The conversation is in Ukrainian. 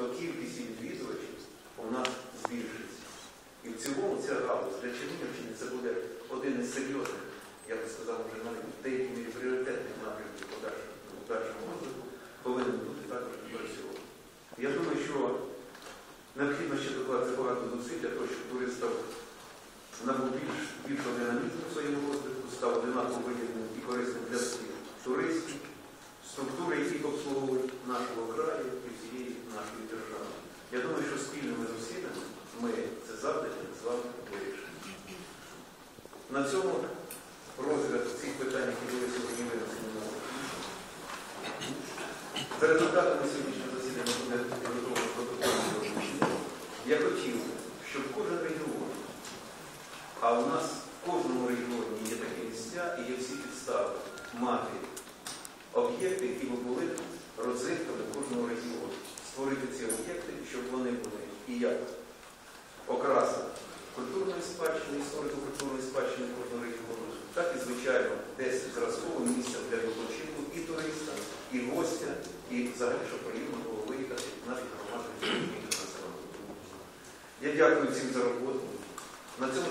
то кількість відвідувачів у нас збільшиться. І в цілому ця галузь для Чернігівщини це буде один із серйозних, я би сказав, вже навіть мірі пріоритетних напрямків подальшого розвитку повинен бути також відпрацьований. Я думаю, що необхідно ще докладати багато зусиль для того, щоб турист набув більш, більшого динамізму в своєму розвитку, став одинаково вигідним і корисним для всіх туристів, структури, які обслуговують нашого краю і всієї нашої На цьому розгляд цих питань, які були сьогодні винесені на за результатами сьогоднішнього засідання підготовлено протокол. Я хотів, щоб кожен регіон, а у нас в кожному регіоні є такі місця і є всі підстави мати об'єкти, які б були розвитками кожного регіону. Створити ці об'єкти, щоб вони були і як окраса культурної спадщини, історико-культурної спадщини кожного регіону, так і, звичайно, десь зразковим місцем для відпочинку і туриста, і гостя, і взагалі, щоб приємно було виїхати наші громади. Я дякую всім за роботу. На цьому.